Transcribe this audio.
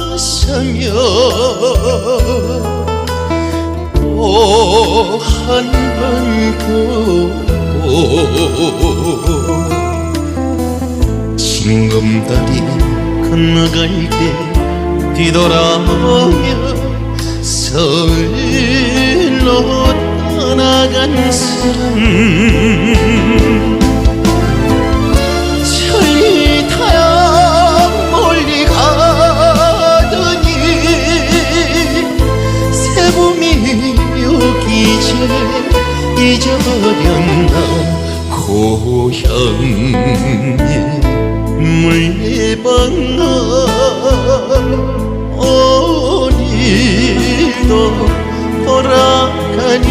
뒤돌아서며 또 한번 보고 징검다리 건너갈 때 뒤돌아보며 서울로 떠나간 사람 오기 전 잊어버렸나? 고향에 물레방아 오늘도 돌아가는데